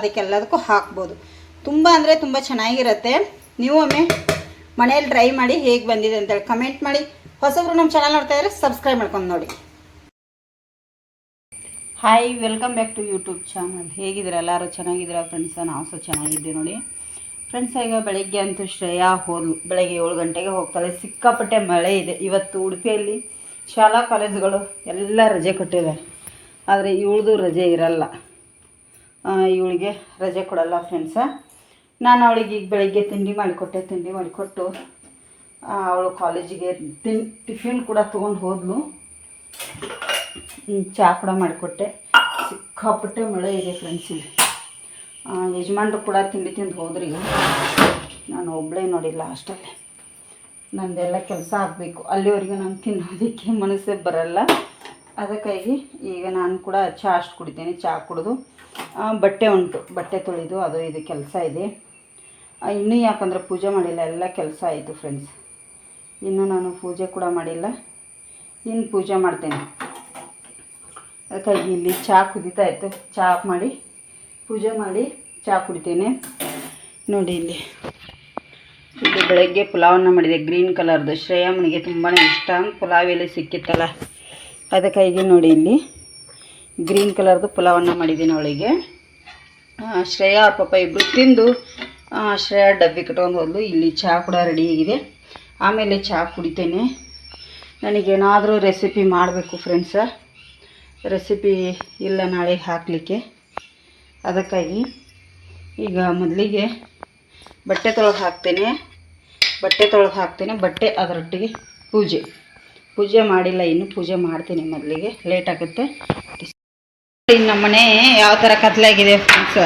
ಅದಕ್ಕೆಲ್ಲದಕ್ಕೂ ಹಾಕ್ಬೋದು. ತುಂಬ ಅಂದರೆ ತುಂಬ ಚೆನ್ನಾಗಿರುತ್ತೆ. ನೀವು ಒಮ್ಮೆ ಮನೇಲಿ ಟ್ರೈ ಮಾಡಿ ಹೇಗೆ ಬಂದಿದೆ ಅಂತೇಳಿ ಕಮೆಂಟ್ ಮಾಡಿ. ಹೊಸಬ್ರು ನಮ್ಮ ಚಾನಲ್ ನೋಡ್ತಾ ಇದ್ರೆ ಸಬ್ಸ್ಕ್ರೈಬ್ ಮಾಡ್ಕೊಂಡು ನೋಡಿ. Hi welcome back to YouTube channel ಹೇಗಿದ್ದೀರಾ? ಎಲ್ಲರೂ ಚೆನ್ನಾಗಿದ್ದೀರಾ ಫ್ರೆಂಡ್ಸ ನಾವು ಸಹ ಚೆನ್ನಾಗಿದ್ದೀವಿ ನೋಡಿ. ಫ್ರೆಂಡ್ಸ್ ಈಗ ಬೆಳಗ್ಗೆ ಅಂತೂ ಶ್ರೇಯಾ ಹೋದ್ಲು. ಬೆಳಗ್ಗೆ ಏಳು ಗಂಟೆಗೆ ಹೋಗ್ತಾಳೆ. ಸಿಕ್ಕಾಪಟ್ಟೆ ಮಳೆ ಇದೆ. ಇವತ್ತು ಉಡುಪಿಯಲ್ಲಿ ಶಾಲಾ ಕಾಲೇಜುಗಳು ಎಲ್ಲ ರಜೆ ಕೊಟ್ಟಿದೆ ಆದರೆ ಇವಳದು ರಜೆ ಇರಲ್ಲ. ಇವಳಿಗೆ ರಜೆ ಕೊಡಲ್ಲ ಫ್ರೆಂಡ್ಸ ನಾನು ಅವಳಿಗೆ ಈಗ ಬೆಳಗ್ಗೆ ತಿಂಡಿ ಮಾಡಿಕೊಟ್ಟೆ, ತಿಂಡಿ ಮಾಡಿಕೊಟ್ಟು ಅವಳು ಕಾಲೇಜಿಗೆ ತಿನ್ ಟಿಫಿನ್ ಕೂಡ ತೊಗೊಂಡು ಹೋದ್ಲು. ಚಹಾ ಕೂಡ ಮಾಡಿಕೊಟ್ಟೆ. ಸಿಕ್ಕಾಪಟ್ಟೆ ಮಳೆ ಇದೆ ಫ್ರೆಂಡ್ಸ್ ಇಲ್ಲಿ. ಯಜಮಾನರು ಕೂಡ ತಿಂಡಿ ತಿಂದು ಹೋದ್ರಿ ನಾನು ಒಬ್ಬಳೇ ನೋಡಿಲ್ಲ ಅಷ್ಟಲ್ಲೇ. ನಂದೆಲ್ಲ ಕೆಲಸ ಆಗಬೇಕು. ಅಲ್ಲಿವರೆಗೂ ನಾನು ತಿನ್ನೋದಕ್ಕೆ ಮನಸ್ಸೇ ಬರಲ್ಲ. ಅದಕ್ಕಾಗಿ ಈಗ ನಾನು ಕೂಡ ಚಹಾ ಅಷ್ಟು ಕುಡಿತೀನಿ ಚಹಾ ಕುಡಿದು ಬಟ್ಟೆ ಉಂಟು, ಬಟ್ಟೆ ತೊಳೆದು, ಅದು ಇದು ಕೆಲಸ ಇದೆ. ಇನ್ನೂ ಯಾಕಂದ್ರೆ ಪೂಜೆ ಮಾಡಿಲ್ಲ, ಎಲ್ಲ ಕೆಲಸ ಆಯಿತು ಫ್ರೆಂಡ್ಸ್ ಇನ್ನೂ ನಾನು ಪೂಜೆ ಕೂಡ ಮಾಡಿಲ್ಲ. ಇನ್ನು ಪೂಜೆ ಮಾಡ್ತೇನೆ. ಅದಕ್ಕಾಗಿ ಇಲ್ಲಿ ಚಹಾ ಕುದೀತಾ ಇತ್ತು. ಚಹಾ ಮಾಡಿ, ಪೂಜೆ ಮಾಡಿ ಚಹಾ ಕುಡಿತೇನೆ. ನೋಡಿ ಇಲ್ಲಿ. ಇದು ಬೆಳಗ್ಗೆ ಪುಲಾವನ್ನ ಮಾಡಿದೆ. ಗ್ರೀನ್ ಕಲರ್ದು ಶ್ರೇಯಮ್ಮನಿಗೆ ತುಂಬಾ ಇಷ್ಟ. ಪುಲಾವ್ ಎಲೆ ಸಿಕ್ಕಿತ್ತಲ್ಲ? ಅದಕ್ಕಾಗಿ ನೋಡಿ ಇಲ್ಲಿ. ಗ್ರೀನ್ ಕಲರ್ದು ಪುಲಾವನ್ನು ಮಾಡಿದ್ದೀನಿ ಅವಳಿಗೆ. ಶ್ರೇಯಾ ಅವ್ರ ಪಾಪ ಇಬ್ಬರು ತಿಂದು ಶ್ರೇಯಾ ಡಬ್ಬಿ ಕಟ್ಕೊಂಡು ಹೋದ್ಲು. ಇಲ್ಲಿ ಚಹಾ ಕೂಡ ರೆಡಿ ಆಗಿದೆ. ಆಮೇಲೆ ಚಹಾ ಕುಡಿತೇನೆ. ನನಗೇನಾದರೂ ರೆಸಿಪಿ ಮಾಡಬೇಕು ಫ್ರೆಂಡ್ಸ ರೆಸಿಪಿ ಇಲ್ಲ ನಾಳೆ ಹಾಕಲಿಕ್ಕೆ. ಅದಕ್ಕಾಗಿ ಈಗ ಮೊದಲಿಗೆ ಬಟ್ಟೆ ತೊಳೆದು ಹಾಕ್ತೇನೆ. ಬಟ್ಟೆ ತೊಳೆದು ಹಾಕ್ತೇನೆ. ಬಟ್ಟೆ ಅದರೊಟ್ಟಿಗೆ ಪೂಜೆ. ಪೂಜೆ ಮಾಡಿಲ್ಲ, ಇನ್ನು ಪೂಜೆ ಮಾಡ್ತೀನಿ ಮೊದಲಿಗೆ. ಲೇಟ್ ಆಗುತ್ತೆ. ನಮ್ಮ ಮನೆ ಯಾವ ಥರ ಕತ್ಲಾಗಿದೆ ಫ್ರೆಂಡ್ಸ್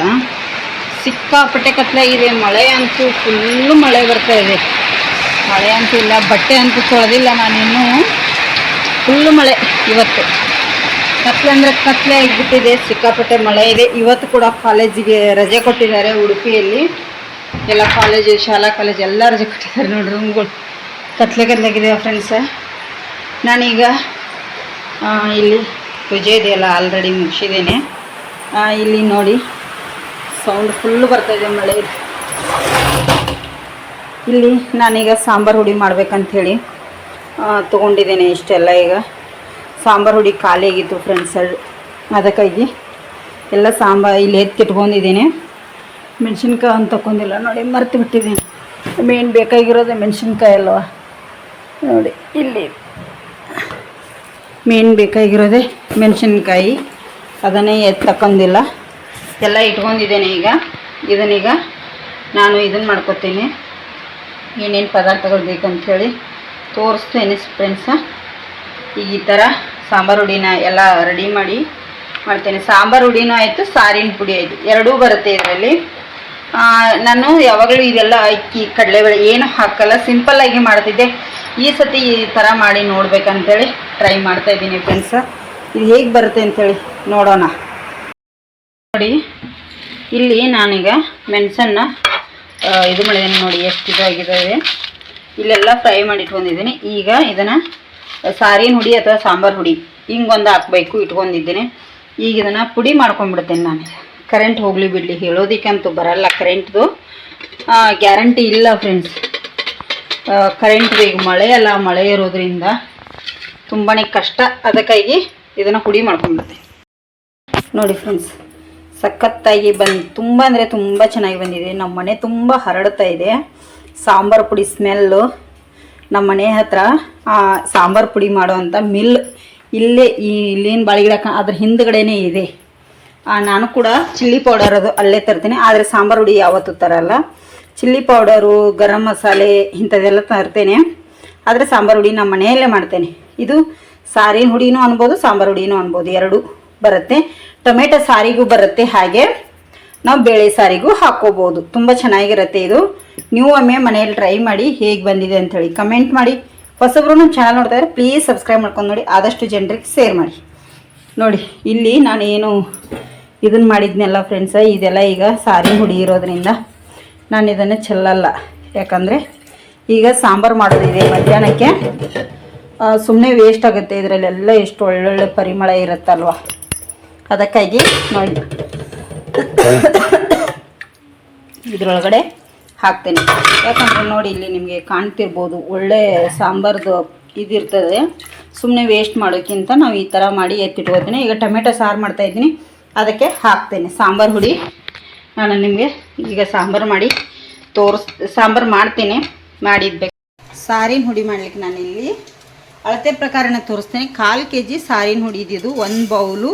ಸಿಕ್ಕಾಪಟ್ಟೆ ಕತ್ಲಾಗಿದೆ. ಮಳೆ ಅಂತೂ ಫುಲ್ಲು ಮಳೆ ಬರ್ತಾ ಇದೆ. ಮಳೆ ಅಂತೂ ಇಲ್ಲ, ಬಟ್ಟೆ ಅಂತೂ ತೊಳೆದಿಲ್ಲ ನಾನಿನ್ನೂ. ಫುಲ್ಲು ಮಳೆ ಇವತ್ತು. ಕತ್ಲೆ ಅಂದರೆ ಕತ್ಲೆ ಆಗಿಬಿಟ್ಟಿದೆ. ಸಿಕ್ಕಾಪಟ್ಟೆ ಮಳೆ ಇದೆ. ಇವತ್ತು ಕೂಡ ಕಾಲೇಜಿಗೆ ರಜೆ ಕೊಟ್ಟಿದ್ದಾರೆ ಉಡುಪಿಯಲ್ಲಿ. ಎಲ್ಲ ಕಾಲೇಜು, ಶಾಲಾ ಕಾಲೇಜ್ ಎಲ್ಲ ರಜೆ ಕೊಟ್ಟಿದ್ದಾರೆ ನೋಡಿ ರೂಮ್ಗಳು. ಕತ್ಲೆ ಕತ್ಲಾಗಿದೆ ಫ್ರೆಂಡ್ಸ ನಾನೀಗ ಇಲ್ಲಿ ಇದೆಯಲ್ಲ ಆಲ್ರೆಡಿ ಮುಗಿಸಿದ್ದೇನೆ. ಇಲ್ಲಿ ನೋಡಿ ಸೌಂಡ್ ಫುಲ್ಲು ಬರ್ತಾಯಿದೆ ಮಳೆ ಇಲ್ಲಿ ನಾನೀಗ ಸಾಂಬಾರು ಹುಡಿ ಮಾಡ್ಬೇಕಂಥೇಳಿ ತೊಗೊಂಡಿದ್ದೇನೆ ಇಷ್ಟೆಲ್ಲ ಈಗ. ಸಾಂಬಾರು ಹುಡಿ ಖಾಲಿ ಆಗಿತ್ತು ಫ್ರೆಂಡ್ಸ್ ಅದಕ್ಕಾಗಿ ಎಲ್ಲ ಸಾಂಬಾರು ಇಲ್ಲಿ ಎತ್ತಿಟ್ಕೊಂಡಿದ್ದೀನಿ ಮೆಣಸಿನ್ಕಾಯಿ ಅಂತ ತಗೊಂಡಿಲ್ಲ ನೋಡಿ ಮರ್ತು ಬಿಟ್ಟಿದ್ದೀನಿ. ಮೇನ್ ಬೇಕಾಗಿರೋದು ಮೆಣಸಿನ್ಕಾಯಿ ಅಲ್ವಾ? ನೋಡಿ, ಇಲ್ಲಿ. ಮೇನ್ ಬೇಕಾಗಿರೋದೇ ಮೆಣಸಿನ್ಕಾಯಿ. ಅದನ್ನೇ ಎತ್ತು ಎಲ್ಲ ಇಟ್ಕೊಂಡಿದ್ದೇನೆ ಈಗ. ಇದನ್ನೀಗ ನಾನು ಇದನ್ನು ಮಾಡ್ಕೊತೀನಿ. ಏನೇನು ಪದಾರ್ಥಗಳು ಬೇಕಂಥೇಳಿ ತೋರಿಸ್ತೇನೆ ಫ್ರೆಂಡ್ಸ ಈಗ ಈ ಥರ ಸಾಂಬಾರು ಹುಡಿನ ಎಲ್ಲ ರೆಡಿ ಮಾಡಿ ಮಾಡ್ತೇನೆ. ಸಾಂಬಾರು ಹುಡಿನೂ ಆಯಿತು, ಸಾರಿನ ಪುಡಿ ಆಯಿತು. ಎರಡೂ ಬರುತ್ತೆ ಇದರಲ್ಲಿ. ನಾನು ಯಾವಾಗಲೂ ಇದೆಲ್ಲ ಅಕ್ಕಿ, ಕಡಲೆಬೇಳೆ ಏನು ಹಾಕಲ್ಲ ಸಿಂಪಲ್ಲಾಗಿ ಮಾಡ್ತಿದ್ದೆ. ಈ ಸತಿ ಈ ಥರ ಮಾಡಿ ನೋಡ್ಬೇಕಂತೇಳಿ ಟ್ರೈ ಮಾಡ್ತಾ ಇದ್ದೀನಿ ಫ್ರೆಂಡ್ಸ್ ಇದು ಹೇಗೆ ಬರುತ್ತೆ ಅಂತೇಳಿ ನೋಡೋಣ. ನೋಡಿ, ಇಲ್ಲಿ ನಾನೀಗ ಮೆಣಸನ್ನು ಇದು ಮಾಡಿದ್ದೀನಿ ನೋಡಿ, ಎಷ್ಟು ಇದಾಗಿದ್ದಾವೆ ಇಲ್ಲೆಲ್ಲ ಫ್ರೈ ಮಾಡಿ ಇಟ್ಕೊಂಡಿದ್ದೀನಿ. ಈಗ ಇದನ್ನು ಸಾರಿನ ಹುಡಿ ಅಥವಾ ಸಾಂಬಾರು ಹುಡಿ ಹಿಂಗೊಂದು ಹಾಕಬೇಕು, ಇಟ್ಕೊಂಡಿದ್ದೀನಿ. ಈಗ ಇದನ್ನು ಪುಡಿ ಮಾಡ್ಕೊಂಡ್ಬಿಡ್ತೇನೆ ನಾನು ಕರೆಂಟ್ ಹೋಗಲಿ ಬಿಡಲಿ, ಹೇಳೋದಕ್ಕಂತೂ ಬರಲ್ಲ ಕರೆಂಟ್ದು ಗ್ಯಾರಂಟಿ ಇಲ್ಲ ಫ್ರೆಂಡ್ಸ್ ಕರೆಂಟ್ ಈಗ ಮಳೆ ಅಲ್ಲ, ಮಳೆ ಇರೋದ್ರಿಂದ ತುಂಬಾ ಕಷ್ಟ. ಅದಕ್ಕಾಗಿ ಇದನ್ನು ಹುಡಿ ಮಾಡ್ಕೊಂಡ್ಬಿಡ್ತೀನಿ ನೋಡಿ ಫ್ರೆಂಡ್ಸ್ ಸಖತ್ತಾಗಿ ಬಂದು, ತುಂಬ ಅಂದರೆ ತುಂಬ ಚೆನ್ನಾಗಿ ಬಂದಿದೆ. ನಮ್ಮ ಮನೆ ತುಂಬ ಹರಡ್ತಾ ಇದೆ. ಸಾಂಬಾರು ಪುಡಿ ಸ್ಮೆಲ್ಲು ನಮ್ಮ ಮನೆ ಹತ್ರ ಸಾಂಬಾರು ಪುಡಿ ಮಾಡುವಂಥ ಮಿಲ್ ಇಲ್ಲೇ, ಈ, ಇಲ್ಲೇನು ಬಾಳಿಗಿಡ ಅದ್ರ ಹಿಂದ್ಗಡೆನೇ ಇದೆ. ನಾನು ಕೂಡ ಚಿಲ್ಲಿ ಪೌಡರ್ ಅದು ಅಲ್ಲೇ ತರ್ತೀನಿ. ಆದರೆ ಸಾಂಬಾರು ಹುಡಿ ಯಾವತ್ತೂ ತರಲ್ಲ. ಚಿಲ್ಲಿ ಪೌಡರು ಗರಂ ಮಸಾಲೆ ಇಂಥದ್ದೆಲ್ಲ ತರ್ತೇನೆ. ಆದರೆ ಸಾಂಬಾರು ಹುಡಿ ನಮ್ಮ ಮನೆಯಲ್ಲೇ ಮಾಡ್ತೇನೆ. ಇದು ಸಾರಿನ ಹುಡಿನೂ ಅನ್ಬೋದು, ಸಾಂಬಾರು ಹುಡಿನೂ ಅನ್ಬೋದು. ಎರಡು ಬರುತ್ತೆ. ಟೊಮೆಟೊ ಸಾರಿಗೂ ಬರುತ್ತೆ ಹಾಗೆ. ನಾವು ಬೇಳೆ ಸಾರಿಗೂ ಹಾಕ್ಕೋಬೋದು. ತುಂಬ ಚೆನ್ನಾಗಿರುತ್ತೆ ಇದು. ನೀವು ಒಮ್ಮೆ ಮನೆಯಲ್ಲಿ ಟ್ರೈ ಮಾಡಿ ಹೇಗೆ ಬಂದಿದೆ ಅಂಥೇಳಿ ಕಮೆಂಟ್ ಮಾಡಿ. ಹೊಸಬ್ರು ನಮ್ಮ ಚಾನಲ್ ನೋಡ್ತಾ ಇದ್ದಾರೆ ಪ್ಲೀಸ್ ಸಬ್ಸ್ಕ್ರೈಬ್ ಮಾಡ್ಕೊಂಡು ನೋಡಿ. ಆದಷ್ಟು ಜನರಿಗೆ ಶೇರ್ ಮಾಡಿ. ನೋಡಿ, ಇಲ್ಲಿ ನಾನು ಏನು ಇದನ್ನು ಮಾಡಿದ್ನೆಲ್ಲ ಫ್ರೆಂಡ್ಸ ಇದೆಲ್ಲ ಈಗ ಸಾರಿ ಹುಡಿ ಇರೋದ್ರಿಂದ ನಾನು ಇದನ್ನು ಚೆಲ್ಲಲ್ಲ. ಯಾಕಂದರೆ ಈಗ ಸಾಂಬಾರು ಮಾಡೋದಿದೆ ಮಧ್ಯಾಹ್ನಕ್ಕೆ. ಸುಮ್ಮನೆ ವೇಸ್ಟ್ ಆಗುತ್ತೆ. ಇದರಲ್ಲೆಲ್ಲ ಎಷ್ಟು ಒಳ್ಳೊಳ್ಳೆ ಪರಿಮಳ ಇರುತ್ತಲ್ವ? ಅದಕ್ಕಾಗಿ ನೋಡಿ. ಇದರೊಳಗಡೆ ಹಾಕ್ತೇನೆ. ಯಾಕಂದರೆ ನೋಡಿ ಇಲ್ಲಿ ನಿಮಗೆ ಕಾಣ್ತಿರ್ಬೋದು, ಒಳ್ಳೆ ಸಾಂಬಾರ್ದು ಇದಿರ್ತದೆ. ಸುಮ್ಮನೆ ವೇಸ್ಟ್ ಮಾಡೋಕ್ಕಿಂತ ನಾವು ಈ ಥರ ಮಾಡಿ ಎತ್ತಿಟ್ಕೋತೀನಿ. ಈಗ ಟೊಮೆಟೊ ಸಾರು ಮಾಡ್ತಾಯಿದ್ದೀನಿ ಅದಕ್ಕೆ ಹಾಕ್ತೇನೆ. ಸಾಂಬಾರು ಹುಡಿ. ನಾನು ನಿಮಗೆ ಈಗ ಸಾಂಬಾರು ಮಾಡಿ ತೋರಿಸ್, ಸಾಂಬಾರು ಮಾಡ್ತೀನಿ. ಮಾಡಿದ್ಬೇಕು ಸಾರಿನ ಹುಡಿ ಮಾಡ್ಲಿಕ್ಕೆ ನಾನಿಲ್ಲಿ ಅಳತೆ ಪ್ರಕಾರನ ತೋರಿಸ್ತೇನೆ. ಕಾಲು ಕೆ ಜಿ ಸಾರಿನ ಹುಡಿ ಇದ್ದಿದ್ದು ಒಂದು ಬೌಲು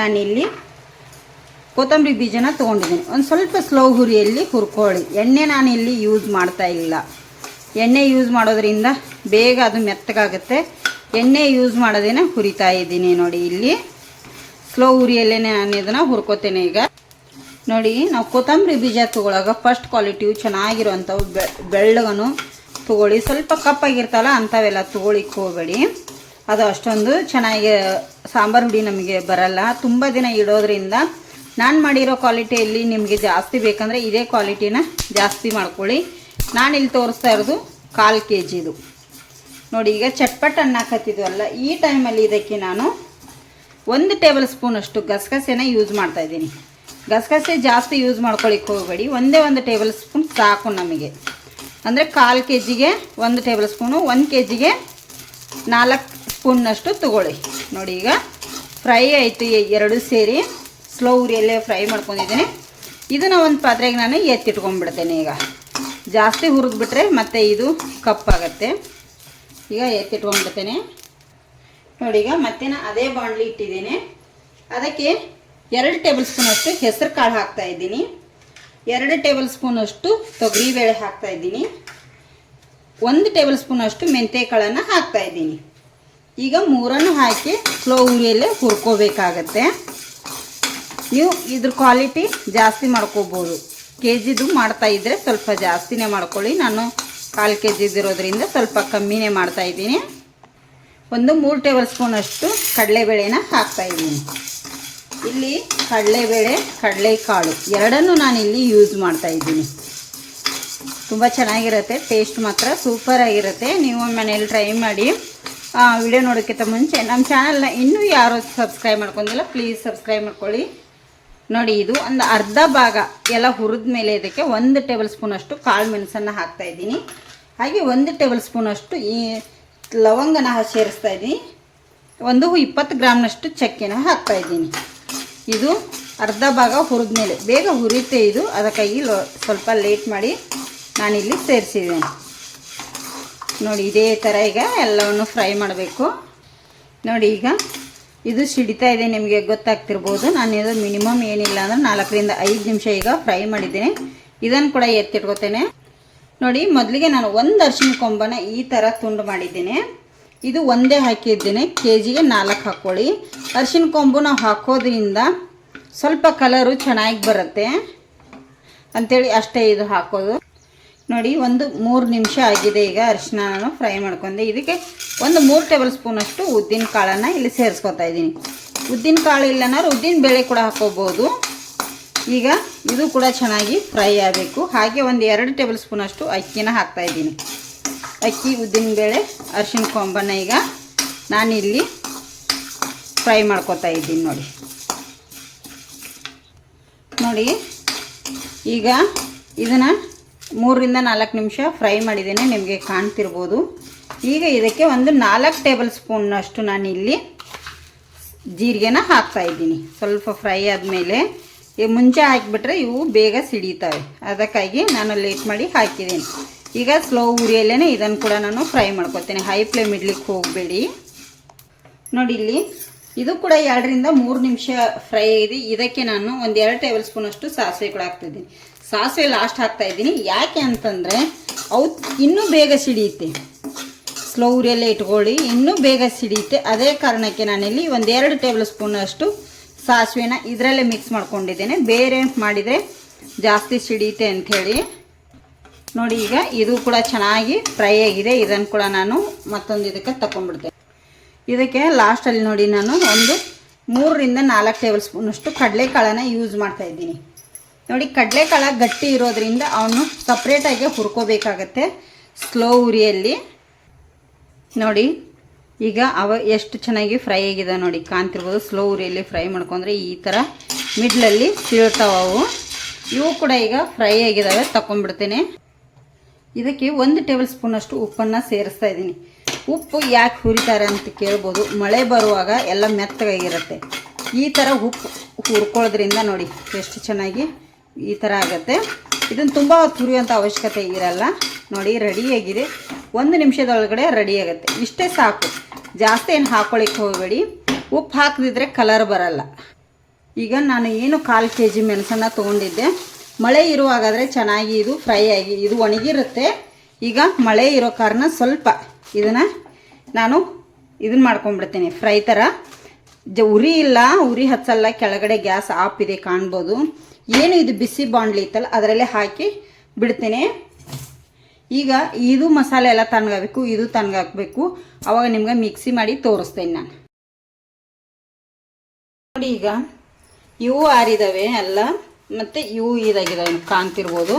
ನಾನಿಲ್ಲಿ ಕೊತ್ತಂಬರಿ ಬೀಜನ ತೊಗೊಂಡಿದ್ದೀನಿ. ಒಂದು ಸ್ವಲ್ಪ ಸ್ಲೋ ಹುರಿಯಲ್ಲಿ ಹುರ್ಕೊಳ್ಳಿ. ಎಣ್ಣೆ ನಾನು ಇಲ್ಲಿ ಯೂಸ್ ಮಾಡ್ತಾ ಇಲ್ಲ. ಎಣ್ಣೆ ಯೂಸ್ ಮಾಡೋದ್ರಿಂದ ಬೇಗ ಅದು ಮೆತ್ತಗಾಗುತ್ತೆ. ಎಣ್ಣೆ ಯೂಸ್ ಮಾಡೋದೇನೆ ಹುರಿತಾ ಇದ್ದೀನಿ ನೋಡಿ ಇಲ್ಲಿ. ಸ್ಲೋ ಉರಿಯಲ್ಲೇ ನಾನು ಇದನ್ನು ಹುರ್ಕೋತೇನೆ ಈಗ. ನೋಡಿ, ನಾವು ಕೊತ್ತಂಬರಿ ಬೀಜ ತೊಗೊಳಾಗ ಫಸ್ಟ್ ಕ್ವಾಲಿಟಿಯು ಚೆನ್ನಾಗಿರುವಂಥವು ಬೆಳ್ಳಗನು ತೊಗೊಳ್ಳಿ. ಸ್ವಲ್ಪ ಕಪ್ಪಾಗಿರ್ತಲ್ಲ ಅಂಥವೆಲ್ಲ ತೊಗೊಳಿಕ್ಕೆ ಹೋಗಬೇಡಿ. ಅದು ಅಷ್ಟೊಂದು ಚೆನ್ನಾಗಿ ಸಾಂಬಾರು ಹುಡಿ ನಮಗೆ ಬರಲ್ಲ. ತುಂಬ ದಿನ ಇಡೋದ್ರಿಂದ ನಾನು ಮಾಡಿರೋ ಕ್ವಾಲಿಟಿಯಲ್ಲಿ ನಿಮಗೆ ಜಾಸ್ತಿ ಬೇಕಂದರೆ ಇದೇ ಕ್ವಾಲಿಟಿನ ಜಾಸ್ತಿ ಮಾಡ್ಕೊಳ್ಳಿ. ನಾನು ಇಲ್ಲಿ ತೋರಿಸ್ತಾ ಇರೋದು ಕಾಲು ಕೆ ಜಿದು ನೋಡಿ, ಈಗ ಚಟ್ಪಟ್ ಅನ್ನ ಹಾಕತ್ತಿದ್ವಲ್ಲ ಈ ಟೈಮಲ್ಲಿ ಇದಕ್ಕೆ ನಾನು ಒಂದು ಟೇಬಲ್ ಸ್ಪೂನಷ್ಟು ಗಸಗಸೆನ ಯೂಸ್ ಮಾಡ್ತಾ ಇದ್ದೀನಿ. ಗಸಗಸೆ ಜಾಸ್ತಿ ಯೂಸ್ ಮಾಡ್ಕೊಳಿಕ್ಕೆ ಹೋಗಬೇಡಿ. ಒಂದೇ ಒಂದು ಟೇಬಲ್ ಸ್ಪೂನ್ ಸಾಕು ನಮಗೆ. ಅಂದರೆ ಕಾಲು ಕೆ ಜಿಗೆ ಒಂದು ಟೇಬಲ್ ಸ್ಪೂನು, ಒಂದು ಕೆ ಜಿಗೆ ನಾಲ್ಕು ಸ್ಪೂನ್ನಷ್ಟು ತಗೊಳ್ಳಿ. ನೋಡಿ ಈಗ ಫ್ರೈ ಆಯಿತು ಎರಡು ಸೇರಿ. ಸ್ಲೋ ಉರಿಯಲ್ಲೇ ಫ್ರೈ ಮಾಡ್ಕೊಂಡಿದ್ದೀನಿ. ಇದನ್ನು ಒಂದು ಪಾತ್ರೆಗೆ ನಾನು ಎತ್ತಿಟ್ಕೊಂಡ್ಬಿಡ್ತೇನೆ ಈಗ. ಜಾಸ್ತಿ ಹುರಿದ್ಬಿಟ್ರೆ ಮತ್ತೆ ಇದು ಕಪ್ಪಾಗತ್ತೆ. ಈಗ ಎತ್ತಿಟ್ಕೊಂಡ್ಬಿಡ್ತೇನೆ. ನೋಡಿ, ಈಗ ಮತ್ತೆ ನಾನು ಅದೇ ಬಾಣಲಿ ಇಟ್ಟಿದ್ದೀನಿ. ಅದಕ್ಕೆ ಎರಡು ಟೇಬಲ್ ಸ್ಪೂನ್ ಅಷ್ಟು ಹೆಸರು ಕಾಳು ಹಾಕ್ತಾ ಇದ್ದೀನಿ. ಎರಡು ಟೇಬಲ್ ಸ್ಪೂನ್ ಅಷ್ಟು ತೊಗರಿಬೇಳೆ ಹಾಕ್ತಾ ಇದ್ದೀನಿ. ಒಂದು ಟೇಬಲ್ ಸ್ಪೂನಷ್ಟು ಮೆಂತ್ಯ ಕಾಳನ್ನು ಹಾಕ್ತಾ ಇದ್ದೀನಿ. ಈಗ ಮೂರನ್ನು ಹಾಕಿ ಸ್ಲೋ ಉರಿಯಲ್ಲೇ ಹುರ್ಕೋಬೇಕಾಗತ್ತೆ. ನೀವು ಇದ್ರ ಕ್ವಾಲಿಟಿ ಜಾಸ್ತಿ ಮಾಡ್ಕೋಬೋದು. ಕೆ ಜಿದು ಮಾಡ್ತಾ ಇದ್ರೆ ಸ್ವಲ್ಪ ಜಾಸ್ತಿನೇ ಮಾಡ್ಕೊಳ್ಳಿ. ನಾನು ಕಾಲು ಕೆ ಜಿದಿರೋದ್ರಿಂದ ಸ್ವಲ್ಪ ಕಮ್ಮಿನೇ ಮಾಡ್ತಾ ಇದ್ದೀನಿ. ಒಂದು ಮೂರು ಟೇಬಲ್ ಸ್ಪೂನಷ್ಟು ಕಡಲೆಬೇಳೆನ ಹಾಕ್ತಾ ಇದ್ದೀನಿ. ಇಲ್ಲಿ ಕಡಲೆಬೇಳೆ, ಕಡಲೆಕಾಳು ಎರಡನ್ನೂ ನಾನು ಇಲ್ಲಿ ಯೂಸ್ ಮಾಡ್ತಾ ಇದ್ದೀನಿ. ತುಂಬ ಚೆನ್ನಾಗಿರುತ್ತೆ ಟೇಸ್ಟ್ ಮಾತ್ರ ಸೂಪರ್ ಆಗಿರುತ್ತೆ. ನೀವು ಮನೇಲಿ ಟ್ರೈ ಮಾಡಿ ವಿಡಿಯೋ ನೋಡೋಕ್ಕಿಂತ ಮುಂಚೆ ನಮ್ಮ ಚಾನಲ್ನ ಇನ್ನೂ ಯಾರು ಸಬ್ಸ್ಕ್ರೈಬ್ ಮಾಡ್ಕೊಂಡಿಲ್ಲ ಪ್ಲೀಸ್ ಸಬ್ಸ್ಕ್ರೈಬ್ ಮಾಡ್ಕೊಳ್ಳಿ. ನೋಡಿ, ಇದು ಒಂದು ಅರ್ಧ ಭಾಗ ಎಲ್ಲ ಹುರಿದ ಮೇಲೆ ಇದಕ್ಕೆ ಒಂದು ಟೇಬಲ್ ಸ್ಪೂನಷ್ಟು ಕಾಳು ಮೆಣಸನ್ನು ಹಾಕ್ತಾಯಿದ್ದೀನಿ ಹಾಗೆ ಒಂದು ಟೇಬಲ್ ಸ್ಪೂನಷ್ಟು ಈ ಲವಂಗನ ಸೇರಿಸ್ತಾ ಇದ್ದೀನಿ. ಒಂದು ಇಪ್ಪತ್ತು ಗ್ರಾಮ್ನಷ್ಟು ಚಕ್ಕೆನ ಹಾಕ್ತಾ ಇದ್ದೀನಿ. ಇದು ಅರ್ಧ ಭಾಗ ಹುರಿದ ಮೇಲೆ, ಬೇಗ ಹುರಿಯುತ್ತೆ ಇದು. ಅದಕ್ಕಾಗಿ ಸ್ವಲ್ಪ ಲೇಟ್ ಮಾಡಿ ನಾನಿಲ್ಲಿ ಸೇರಿಸಿದ್ದೇನೆ ನೋಡಿ, ಇದೇ ಥರ ಈಗ ಎಲ್ಲವನ್ನು ಫ್ರೈ ಮಾಡಬೇಕು. ನೋಡಿ, ಈಗ ಇದು ಸಿಡಿತಾ ಇದೆ. ನಿಮಗೆ ಗೊತ್ತಾಗ್ತಿರ್ಬೋದು, ನಾನು ಇದು ಮಿನಿಮಮ್ ಏನಿಲ್ಲ ಅಂದ್ರೆ ನಾಲ್ಕರಿಂದ ಐದು ನಿಮಿಷ ಈಗ ಫ್ರೈ ಮಾಡಿದ್ದೇನೆ. ಇದನ್ನು ಕೂಡ ಎತ್ತಿಟ್ಕೋತೇನೆ. ನೋಡಿ, ಮೊದಲಿಗೆ ನಾನು ಒಂದು ಅರ್ಶಿನ ಕೊಂಬನ ಈ ಥರ ತುಂಡು ಮಾಡಿದ್ದೀನಿ. ಇದು ಒಂದೇ ಹಾಕಿದ್ದೀನಿ ಕೆ ಜಿಗೆ ನಾಲ್ಕು ಹಾಕ್ಕೊಳ್ಳಿ ಅರ್ಶಿನ ಕೊಂಬು ನಾವು ಹಾಕೋದ್ರಿಂದ ಸ್ವಲ್ಪ ಕಲರು ಚೆನ್ನಾಗಿ ಬರುತ್ತೆ. ಅಂಥೇಳಿ ಅಷ್ಟೇ ಇದು ಹಾಕೋದು. ನೋಡಿ, ಒಂದು ಮೂರು ನಿಮಿಷ ಆಗಿದೆ ಈಗ ಅರಿಶಿನ ನಾನು ಫ್ರೈ ಮಾಡ್ಕೊಂಡೆ. ಇದಕ್ಕೆ ಒಂದು ಮೂರು ಟೇಬಲ್ ಸ್ಪೂನಷ್ಟು ಉದ್ದಿನ ಕಾಳನ್ನು ಇಲ್ಲಿ ಸೇರಿಸ್ಕೊತಾ ಇದ್ದೀನಿ. ಉದ್ದಿನ ಕಾಳು ಇಲ್ಲನಾರು ಉದ್ದಿನ ಬೇಳೆ ಕೂಡ ಹಾಕೋಬೋದು. ಈಗ ಇದು ಕೂಡ ಚೆನ್ನಾಗಿ ಫ್ರೈ ಆಗಬೇಕು. ಹಾಗೆ ಒಂದು ಎರಡು ಟೇಬಲ್ ಸ್ಪೂನಷ್ಟು ಅಕ್ಕಿನ ಹಾಕ್ತಾ ಇದ್ದೀನಿ. ಅಕ್ಕಿ, ಉದ್ದಿನ ಬೇಳೆ, ಅರಿಶಿನ ಕೊಂಬನ್ನು ಈಗ ನಾನಿಲ್ಲಿ ಫ್ರೈ ಮಾಡ್ಕೊತಾ ಇದ್ದೀನಿ ನೋಡಿ. ನೋಡಿ, ಈಗ ಇದನ್ನು ಮೂರರಿಂದ ನಾಲ್ಕು ನಿಮಿಷ ಫ್ರೈ ಮಾಡಿದ್ದೇನೆ, ನಿಮಗೆ ಕಾಣ್ತಿರ್ಬೋದು. ಈಗ ಇದಕ್ಕೆ ಒಂದು ನಾಲ್ಕು ಟೇಬಲ್ ಸ್ಪೂನ್ನಷ್ಟು ನಾನಿಲ್ಲಿ ಜೀರಿಗೆನ ಹಾಕ್ತಾ ಇದ್ದೀನಿ. ಸ್ವಲ್ಪ ಫ್ರೈ ಆದಮೇಲೆ ಈ ಮುಂಚೆ ಹಾಕಿಬಿಟ್ರೆ ಇವು ಬೇಗ ಸಿಡಿತಾವೆ. ಅದಕ್ಕಾಗಿ ನಾನು ಲೇಟ್ ಮಾಡಿ ಹಾಕಿದ್ದೀನಿ. ಈಗ ಸ್ಲೋ ಉರಿಯಲ್ಲೇ ಇದನ್ನು ಕೂಡ ನಾನು ಫ್ರೈ ಮಾಡ್ಕೊತೀನಿ ಹೈ ಫ್ಲೇಮ್ ಇಡ್ಲಿಕ್ಕೆ ಹೋಗಬೇಡಿ. ನೋಡಿ ಇಲ್ಲಿ, ಇದು ಕೂಡ ಎರಡರಿಂದ ಮೂರು ನಿಮಿಷ ಫ್ರೈ ಇದೆ ಇದಕ್ಕೆ ನಾನು ಒಂದು ಎರಡು ಟೇಬಲ್ ಸ್ಪೂನಷ್ಟು ಸಾಸಿವೆ ಕೂಡ ಹಾಕ್ತಿದ್ದೀನಿ ಸಾಸಿವೆ ಲಾಸ್ಟ್ ಹಾಕ್ತಾ ಇದ್ದೀನಿ. ಯಾಕೆ ಅಂತಂದರೆ, ಅವು ಇನ್ನೂ ಬೇಗ ಸಿಡಿಯುತ್ತೆ. ಸ್ಲೋ ಉರಿಯಲ್ಲೇ ಇಟ್ಕೊಳ್ಳಿ, ಇನ್ನೂ ಬೇಗ ಸಿಡಿಯುತ್ತೆ. ಅದೇ ಕಾರಣಕ್ಕೆ ನಾನಿಲ್ಲಿ ಒಂದು ಎರಡು ಟೇಬಲ್ ಸ್ಪೂನಷ್ಟು ಸಾಸಿವೆನ ಇದರಲ್ಲೇ ಮಿಕ್ಸ್ ಮಾಡ್ಕೊಂಡಿದ್ದೇನೆ. ಬೇರೆ ಮಾಡಿದರೆ ಜಾಸ್ತಿ ಸಿಡಿಯುತ್ತೆ ಅಂಥೇಳಿ ನೋಡಿ ಈಗ ಇದು ಕೂಡ ಚೆನ್ನಾಗಿ ಫ್ರೈ ಆಗಿದೆ. ಇದನ್ನು ಕೂಡ ನಾನು ಮತ್ತೊಂದು ಇದಕ್ಕೆ ತಗೊಂಡ್ಬಿಡ್ತೇನೆ ಇದಕ್ಕೆ ಲಾಸ್ಟಲ್ಲಿ ನೋಡಿ ನಾನು ಒಂದು ಮೂರರಿಂದ ನಾಲ್ಕು ಟೇಬಲ್ ಸ್ಪೂನಷ್ಟು ಕಡಲೆಕಾಳನ್ನು ಯೂಸ್ ಮಾಡ್ತಾ ಇದ್ದೀನಿ. ನೋಡಿ ಕಡಲೆಕಾಳ ಗಟ್ಟಿ ಇರೋದ್ರಿಂದ ಅವನು ಸಪ್ರೇಟಾಗಿ ಹುರ್ಕೋಬೇಕಾಗತ್ತೆ. ಸ್ಲೋ ಉರಿಯಲ್ಲಿ. ನೋಡಿ ಈಗ ಅವ ಎಷ್ಟು ಚೆನ್ನಾಗಿ ಫ್ರೈ ಆಗಿದೆ ನೋಡಿ ಕಾಣ್ತಿರ್ಬೋದು ಸ್ಲೋ ಉರಿಯಲ್ಲಿ ಫ್ರೈ ಮಾಡ್ಕೊಂಡ್ರೆ ಈ ಥರ ಮಿಡ್ಲಲ್ಲಿ ಅವು. ಇವು ಕೂಡ ಈಗ ಫ್ರೈ ಆಗಿದ್ದಾವೆ ತಗೊಂಡ್ಬಿಡ್ತೇನೆ ಇದಕ್ಕೆ ಒಂದು ಟೇಬಲ್ ಸ್ಪೂನಷ್ಟು ಉಪ್ಪನ್ನು ಸೇರಿಸ್ತಾ ಇದ್ದೀನಿ. ಉಪ್ಪು ಯಾಕೆ ಹುರಿತಾರೆ ಅಂತ ಕೇಳ್ಬೋದು. ಮಳೆ ಬರುವಾಗ ಎಲ್ಲ ಮೆತ್ತಗಾಗಿರುತ್ತೆ. ಈ ಥರ ಉಪ್ಪು ಹುರ್ಕೊಳ್ಳೋದ್ರಿಂದ ನೋಡಿ, ಎಷ್ಟು ಚೆನ್ನಾಗಿ ಈ ಥರ ಆಗುತ್ತೆ. ಇದನ್ನು ತುಂಬ ಹೊತ್ತು ಅವಶ್ಯಕತೆ ಇರಲ್ಲ. ನೋಡಿ ರೆಡಿಯಾಗಿದೆ ಒಂದು ನಿಮಿಷದೊಳಗಡೆ ರೆಡಿ ಆಗುತ್ತೆ. ಇಷ್ಟೇ ಸಾಕು. ಜಾಸ್ತಿ ಏನು ಹಾಕೊಳಿಕ್ಕೆ ಹೋಗಬೇಡಿ. ಉಪ್ಪು ಹಾಕದಿದ್ರೆ ಕಲರ್ ಬರಲ್ಲ. ಈಗ ನಾನು ಏನು ಕಾಲು ಕೆ ಜಿ ಮೆಣಸನ್ನು ತೊಗೊಂಡಿದ್ದೆ. ಮಳೆ ಇರುವಾಗಾದರೆ ಚೆನ್ನಾಗಿ ಇದು ಫ್ರೈ ಆಗಿ, ಇದು ಒಣಗಿರುತ್ತೆ. ಈಗ ಮಳೆ ಇರೋ ಕಾರಣ ಸ್ವಲ್ಪ ಇದನ್ನು ನಾನು ಇದನ್ನು ಮಾಡ್ಕೊಂಡ್ಬಿಡ್ತೀನಿ. ಫ್ರೈ ಥರ ಜ, ಉರಿ ಇಲ್ಲ. ಉರಿ ಹಚ್ಚಲ್ಲ. ಕೆಳಗಡೆ ಗ್ಯಾಸ್ ಆಪ್ ಇದೆ ಕಾಣ್ಬೋದು. ಏನು ಇದು ಬಿಸಿ ಬಾಂಡ್ಲಿ ಇತ್ತಲ್ಲ ಅದರಲ್ಲೇ ಹಾಕಿ ಬಿಡ್ತೀನಿ. ಈಗ ಇದು ಮಸಾಲೆ ಎಲ್ಲ ತಣ್ಣಗಾಗಬೇಕು ಇದು ತಣ್ಣಗಾಗಬೇಕು ಅವಾಗ ನಿಮ್ಗೆ ಮಿಕ್ಸಿ ಮಾಡಿ ತೋರಿಸ್ತೇನೆ ನಾನು. ನೋಡಿ ಈಗ, ಇವು ಆರಿದಾವೆ ಎಲ್ಲ, ಮತ್ತು ಇವು ಇದಾಗಿದ್ದಾವೆ ಕಾಣ್ತಿರ್ಬೋದು.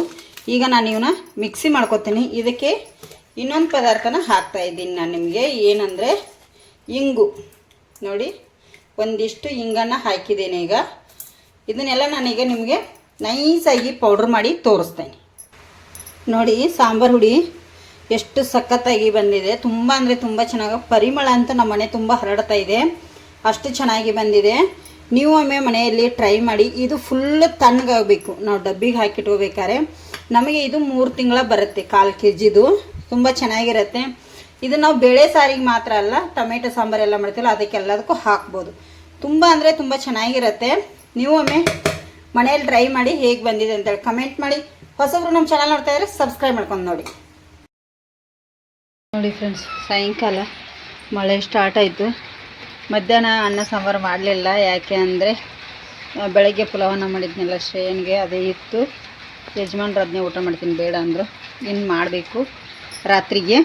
ಈಗ ನಾನು ಇವನ್ನ ಮಿಕ್ಸಿ ಮಾಡ್ಕೊತೀನಿ. ಇದಕ್ಕೆ ಇನ್ನೊಂದು ಪದಾರ್ಥನ ಹಾಕ್ತಾ ಇದ್ದೀನಿ ನಾನು ನಿಮಗೆ. ಏನಂದರೆ, ಇಂಗು. ನೋಡಿ, ಒಂದಿಷ್ಟು ಇಂಗನ್ನು ಹಾಕಿದ್ದೀನಿ ಈಗ. ಇದನ್ನೆಲ್ಲ ನಾನೀಗ ನಿಮಗೆ ನೈಸಾಗಿ ಪೌಡ್ರ್ ಮಾಡಿ ತೋರಿಸ್ತೇನೆ. ನೋಡಿ, ಸಾಂಬಾರು ಹುಡಿ ಎಷ್ಟು ಸಖತ್ತಾಗಿ ಬಂದಿದೆ. ತುಂಬ ಅಂದರೆ ತುಂಬ ಚೆನ್ನಾಗಿ ಪರಿಮಳ ಅಂತ ನಮ್ಮ ಮನೆ ತುಂಬ ಹರಡ್ತಾ ಇದೆ. ಅಷ್ಟು ಚೆನ್ನಾಗಿ ಬಂದಿದೆ. ನೀವು ಒಮ್ಮೆ ಮನೆಯಲ್ಲಿ ಟ್ರೈ ಮಾಡಿ, ಇದು ಫುಲ್ ತಣ್ಣಗಾಗಬೇಕು. ನಾವು ಡಬ್ಬಿಗೆ ಹಾಕಿಟ್ಕೋಬೇಕಾದ್ರೆ ನಮಗೆ ಇದು ಮೂರು ತಿಂಗಳ ಬರುತ್ತೆ ಕಾಲು ಕೆ ಜಿದು ತುಂಬ ಚೆನ್ನಾಗಿರುತ್ತೆ. ಇದು ನಾವು ಬೇಳೆ ಸಾರಿಗೆ ಮಾತ್ರ ಅಲ್ಲ, ಟೊಮೆಟೊ ಸಾಂಬಾರೆಲ್ಲ ಮಾಡ್ತೀವಲ್ಲ ಅದಕ್ಕೆಲ್ಲದಕ್ಕೂ ಹಾಕ್ಬೋದು. ತುಂಬ ಅಂದರೆ ತುಂಬ ಚೆನ್ನಾಗಿರುತ್ತೆ. ನೀವು ಒಮ್ಮೆ ಮನೆಯಲ್ಲಿ ಟ್ರೈ ಮಾಡಿ ಹೇಗೆ ಬಂದಿದೆ ಅಂತೇಳಿ ಕಮೆಂಟ್ ಮಾಡಿ. ಹೊಸಬ್ರು ನಮ್ಮ ಚಾನಲ್ ನೋಡ್ತಾ ಇದ್ರೆ ಸಬ್ಸ್ಕ್ರೈಬ್ ಮಾಡ್ಕೊಂಡು ನೋಡಿ. ನೋಡಿ ಫ್ರೆಂಡ್ಸ್ ಸಾಯಂಕಾಲ ಮಳೆ ಸ್ಟಾರ್ಟ್ ಆಯಿತು. ಮಧ್ಯಾಹ್ನ ಅನ್ನ ಸಾಂಬಾರು ಮಾಡಲಿಲ್ಲ. ಯಾಕೆ ಅಂದರೆ ಬೆಳಗ್ಗೆ ಪುಲಾವನ್ನ ಮಾಡಿದ್ನಲ್ಲ ಶ್ರೇಯನ್ಗೆ, ಅದೇ ಇತ್ತು. ಯಜಮಾನ್ರು ಅದನ್ನೇ ಊಟ ಮಾಡ್ತೀನಿ, ಬೇಡ ಅಂದರು. ಇನ್ನು ಮಾಡಬೇಕು. ರಾತ್ರಿಗೆ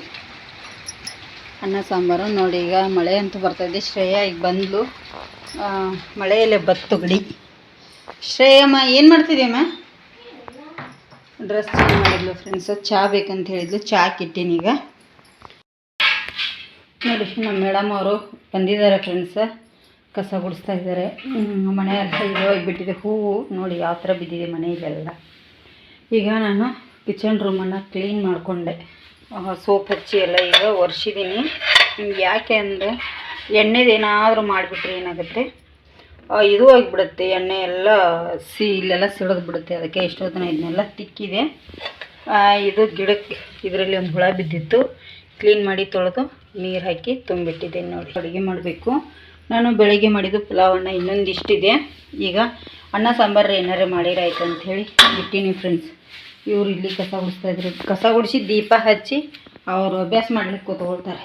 ಅನ್ನ ಸಾಂಬಾರು. ನೋಡಿ ಈಗ ಮಳೆ ಅಂತೂ ಬರ್ತಾಯಿದೆ ಶ್ರೇಯ ಈಗ ಬಂದಳು ಮಳೆಯಲ್ಲೇ ಬತ್ತು ಗಡಿ ಶ್ರೇಯಮ್ಮ, ಏನು ಮಾಡ್ತಿದ್ದೀಯಮ್ಮ ಡ್ರೆಸ್ ಚೇಂಜ್ ಮಾಡಿದ್ಲು ಫ್ರೆಂಡ್ಸ್ ಚಹಾ ಬೇಕಂತ ಹೇಳಿದ್ಲು ಚಹಾ ಕಿಟ್ಟೀನಿ ಈಗ. ನೋಡಿ, ನಮ್ಮ ಮೇಡಮ್ ಅವರು ಬಂದಿದ್ದಾರೆ ಫ್ರೆಂಡ್ಸ್ ಕಸ ಗುಡಿಸ್ತಾ ಇದ್ದಾರೆ. ಮನೆಯೆಲ್ಲ ಇದು ಬಿಟ್ಟಿದೆ ಹೂವು ನೋಡಿ ಯಾವ ಥರ ಬಿದ್ದಿದೆ ಮನೆಯಲ್ಲೆಲ್ಲ ಈಗ ನಾನು ಕಿಚನ್ ರೂಮನ್ನು ಕ್ಲೀನ್ ಮಾಡಿಕೊಂಡೆ. ಸೋಪ್ ಹಚ್ಚಿ ಎಲ್ಲ ಈಗ ಒರೆಸಿದ್ದೀನಿ ಯಾಕೆ ಅಂದರೆ ಎಣ್ಣೆದೇನಾದರೂ ಮಾಡಿಬಿಟ್ರೆ ಏನಾಗುತ್ತೆ? ಇದು ಆಗಿಬಿಡುತ್ತೆ, ಎಣ್ಣೆ ಎಲ್ಲ ಸಿ ಇಲ್ಲೆಲ್ಲ ಸಿಡಿದು ಬಿಡುತ್ತೆ. ಅದಕ್ಕೆ ಎಷ್ಟೊತ್ತನ ಇದನ್ನೆಲ್ಲ ತಿಕ್ಕಿದೆ. ಇದು ಗಿಡಕ್ಕೆ ಇದರಲ್ಲಿ ಒಂದು ಹುಳ ಬಿದ್ದಿತ್ತು. ಕ್ಲೀನ್ ಮಾಡಿ ತೊಳೆದು ನೀರು ಹಾಕಿ ತುಂಬಿಟ್ಟಿದ್ದೀನಿ ನೋಡಿ. ಅಡುಗೆ ಮಾಡಬೇಕು. ನಾನು ಬೆಳಗ್ಗೆ ಮಾಡಿದ್ದು ಪುಲಾವನ್ನ ಇನ್ನೊಂದಿಷ್ಟಿದೆ. ಈಗ ಅನ್ನ, ಸಾಂಬಾರು ಏನಾರೇ ಮಾಡಿರಾಯ್ತು ಅಂಥೇಳಿ ಬಿಟ್ಟಿನಿ ಫ್ರೆಂಡ್ಸ್ ಇವರು ಇಲ್ಲಿ ಕಸ ಗುಡಿಸ್ತಾ ಇದ್ರು. ಕಸ ಗುಡಿಸಿ ದೀಪ ಹಚ್ಚಿ ಅವರು ಅಭ್ಯಾಸ ಮಾಡ್ಲಿಕ್ಕೆ ಕೂತ್ಕೊಳ್ತಾರೆ.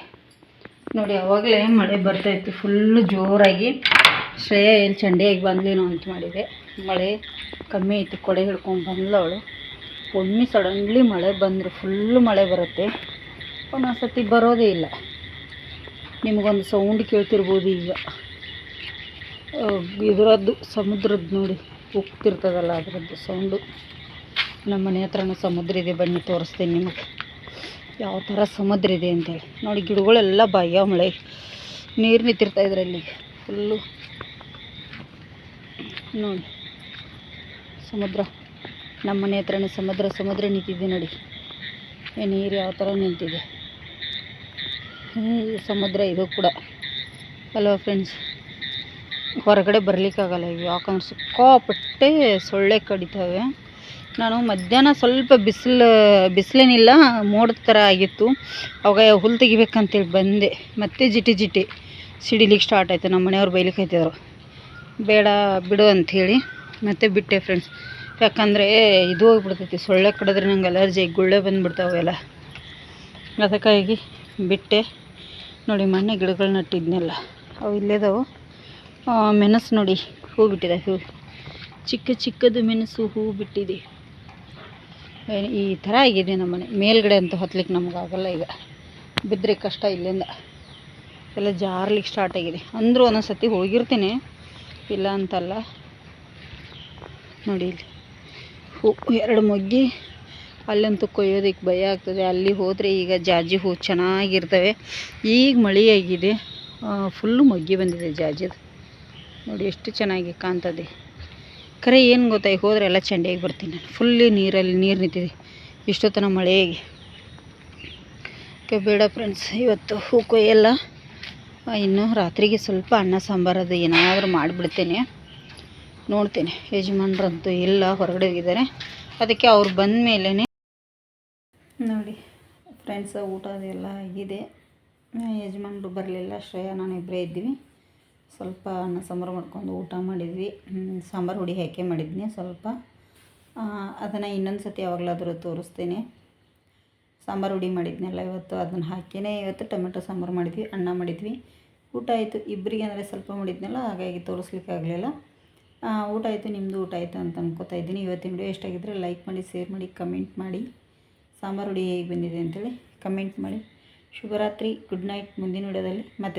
ನೋಡಿ, ಅವಾಗಲೇ ಮಳೆ ಬರ್ತಾಯಿತ್ತು ಫುಲ್ಲು ಜೋರಾಗಿ. ಶ್ರೇಯ ಎಲ್ಲಿ ಚಂಡಿಯಾಗಿ ಬಂದ್ಲೇನೋ ಅಂತ ಮಾಡಿದೆ. ಮಳೆ ಕಮ್ಮಿ ಐತಿ ಕೊಡೆ ಹಿಡ್ಕೊಂಡು ಬಂದ್ಲವಳು ಒಮ್ಮೆ ಸಡನ್ಲಿ ಮಳೆ ಬಂದರೆ ಫುಲ್ಲು ಮಳೆ ಬರುತ್ತೆ. ಒಂದೊಂದು ಸತಿ ಬರೋದೇ ಇಲ್ಲ. ನಿಮಗೊಂದು ಸೌಂಡ್ ಕೇಳ್ತಿರ್ಬೋದು ಈಗ. ಇದರದ್ದು ಸಮುದ್ರದ್ದು ನೋಡಿ, ಉಕ್ತಿರ್ತದಲ್ಲ ಅದರದ್ದು ಸೌಂಡು ನಮ್ಮ ಮನೆ ಹತ್ರನೂ ಸಮುದ್ರ ಇದೆ, ಬನ್ನಿ ತೋರಿಸ್ತೀನಿ ನಿಮಗೆ. ಯಾವ ಥರ ಸಮುದ್ರ ಇದೆ ಅಂತೇಳಿ. ನೋಡಿ, ಗಿಡಗಳೆಲ್ಲ ಬಾಯ್ಯಾವ ಮಳೆ. ನೀರು ನಿಂತಿರ್ತಾ ಇದರಲ್ಲಿ. ಫುಲ್ಲು ನೋಡಿ. ಸಮುದ್ರ. ನಮ್ಮ ಮನೆ ಹತ್ರನೇ ಸಮುದ್ರ ಸಮುದ್ರ ನಿಂತಿದೆ ನೋಡಿ. ನೀರು ಯಾವ ಥರ ನಿಂತಿದೆ. ಸಮುದ್ರ ಇದು ಕೂಡ. ಅಲ್ವಾ ಫ್ರೆಂಡ್ಸ್ ಹೊರಗಡೆ ಬರಲಿಕ್ಕಾಗಲ್ಲ ಇವು ಯಾಕಂದ್ರೆ ಸಿಕ್ಕಾಪಟ್ಟೆ ಸೊಳ್ಳೆ ಕಡಿತವೆ. ನಾನು ಮಧ್ಯಾಹ್ನ ಸ್ವಲ್ಪ ಬಿಸಿಲು, ಬಿಸಿಲೇನಿಲ್ಲ, ಮೋಡದ ಥರ ಆಗಿತ್ತು. ಅವಾಗ ಹುಲ್ಲು ತೆಗಿಬೇಕಂತೇಳಿ ಬಂದೆ. ಮತ್ತೆ ಜಿಟಿ ಜಿಟಿ ಸಿಡಿಲಿಕ್ಕೆ ಸ್ಟಾರ್ಟ್ ಆಯಿತು. ನಮ್ಮ ಮನೆಯವ್ರು ಬೈಲಿಕ್ಕೆ ಹತ್ತಿದ್ರು ಬೇಡ ಬಿಡು ಅಂಥೇಳಿ ಮತ್ತೆ ಬಿಟ್ಟೆ ಫ್ರೆಂಡ್ಸ್ ಯಾಕಂದರೆ ಇದು ಹೋಗ್ಬಿಡ್ತೈತಿ, ಸೊಳ್ಳೆ ಕಡಿದ್ರೆ ನಂಗೆ ಅಲರ್ಜಿ ಗುಳ್ಳೆ ಬಂದುಬಿಡ್ತಾವೆಲ್ಲ ಅದಕ್ಕಾಗಿ ಬಿಟ್ಟೆ. ನೋಡಿ ಮೊನ್ನೆ ಗಿಡಗಳು ನಟ್ಟಿದ್ನೆಲ್ಲ, ಅವು ಇಲ್ಲೇದವು ಮೆಣಸು ನೋಡಿ, ಹೂ ಬಿಟ್ಟಿದೆ, ಹೂ. ಚಿಕ್ಕ ಚಿಕ್ಕದು ಮೆಣಸು, ಹೂ ಬಿಟ್ಟಿದೆ. ಈ ಥರ ಆಗಿದೆ ನಮ್ಮ ಮನೆ. ಮೇಲ್ಗಡೆ ಅಂತೂ ಹತ್ಲಿಕ್ಕೆ ನಮಗಾಗಲ್ಲ ಈಗ. ಬಿದ್ದರೆ ಕಷ್ಟ ಇಲ್ಲಿಂದ. ಎಲ್ಲ ಜಾರ್ಲಿಕ್ಕೆ ಸ್ಟಾರ್ಟ್ ಆಗಿದೆ. ಅಂದರೂ ಒಂದೊಂದು ಸತಿ ಹೋಗಿರ್ತೀನಿ. ಇಲ್ಲ ಅಂತಲ್ಲ. ನೋಡಿ ಇಲ್ಲಿ. ಹೂ, ಎರಡು ಮೊಗ್ಗಿ. ಅಲ್ಲಂತೂ ಕೊಯ್ಯೋದಕ್ಕೆ ಭಯ ಆಗ್ತದೆ. ಅಲ್ಲಿ ಹೋದರೆ ಈಗ ಜಾಜಿ ಹೂ ಚೆನ್ನಾಗಿರ್ತವೆ. ಈಗ ಮಳೆಯಾಗಿದೆ ಫುಲ್ಲು ಮೊಗ್ಗಿ ಬಂದಿದೆ ಜಾಜಿದು. ನೋಡಿ ಎಷ್ಟು ಚೆನ್ನಾಗಿ ಕಾಣ್ತದೆ. ಖರೆ ಏನು ಗೊತ್ತಾ ಹೋದರೆ ಎಲ್ಲ ಚೆಂಡಿಯಾಗಿ ಬರ್ತೀನಿ ನಾನು. ಫುಲ್ಲಿ ನೀರಲ್ಲಿ ನೀರು ನಿಂತಿದೆ. ಇಷ್ಟೊತ್ತನ ಓಕೆ, ಬೇಡ ಫ್ರೆಂಡ್ಸ್ ಇವತ್ತು ಹೂ ಕೊಯ್ಯಲ್ಲ. ಇನ್ನು ರಾತ್ರಿಗೆ ಸ್ವಲ್ಪ ಅನ್ನ ಸಾಂಬಾರು ಅದು ಏನಾದರೂ ಮಾಡಿಬಿಡ್ತೇನೆ. ನೋಡ್ತೇನೆ. ಯಜಮಾನ್ರಂತೂ ಇಲ್ಲ ಹೊರಗಡೆ ಹೋಗಿದ್ದಾರೆ. ಅದಕ್ಕೆ ಅವ್ರು ಬಂದ ಮೇಲೆ ನೋಡಿ ಫ್ರೆಂಡ್ಸ್ ಊಟ ಅದೆಲ್ಲ ಆಗಿದೆ. ಯಜಮಾನ್ರು ಬರಲಿಲ್ಲ. ಶ್ರೇಯ, ನಾನು ಇಬ್ಬರೇ ಇದ್ದೀವಿ. ಸ್ವಲ್ಪ ಅನ್ನ ಸಾಂಬಾರು ಮಾಡ್ಕೊಂಡು ಊಟ ಮಾಡಿದ್ವಿ. ಸಾಂಬಾರು ಹುಡಿ ಹಾಕಿ ಮಾಡಿದ್ನಿ ಸ್ವಲ್ಪ. ಅದನ್ನು ಇನ್ನೊಂದು ಸತಿ ಯಾವಾಗಲಾದರೂ ತೋರಿಸ್ತೇನೆ. ಸಾಂಬಾರು ಹುಡಿ ಮಾಡಿದ್ನಲ್ಲ, ಇವತ್ತು ಅದನ್ನು ಹಾಕಿನೇ ಇವತ್ತು ಟೊಮೆಟೊ ಸಾಂಬಾರು ಮಾಡಿದ್ವಿ, ಅನ್ನ ಮಾಡಿದ್ವಿ. ಊಟ ಆಯಿತು ಇಬ್ಬರಿಗೆ ಅಂದರೆ ಸ್ವಲ್ಪ ಮಾಡಿದ್ನಲ್ಲ, ಹಾಗಾಗಿ ತೋರಿಸ್ಲಿಕ್ಕೆ ಆಗಲಿಲ್ಲ. ಊಟ ಆಯಿತು ನಿಮ್ಮದು ಊಟ ಆಯಿತು ಅಂತ ಅನ್ಕೋತಾ ಇದ್ದೀನಿ. ಇವತ್ತಿನ ವಿಡಿಯೋ ಎಷ್ಟಾಗಿದ್ದರೆ ಲೈಕ್ ಮಾಡಿ ಶೇರ್ ಮಾಡಿ ಕಮೆಂಟ್ ಮಾಡಿ. ಸಾಂಬಾರು ಹುಡಿ ಹೇಗೆ ಬಂದಿದೆ ಅಂತೇಳಿ ಕಮೆಂಟ್ ಮಾಡಿ. ಶುಭರಾತ್ರಿ ಗುಡ್ ನೈಟ್ ಮುಂದಿನ ವಿಡಿಯೋದಲ್ಲಿ ಮತ್ತೆ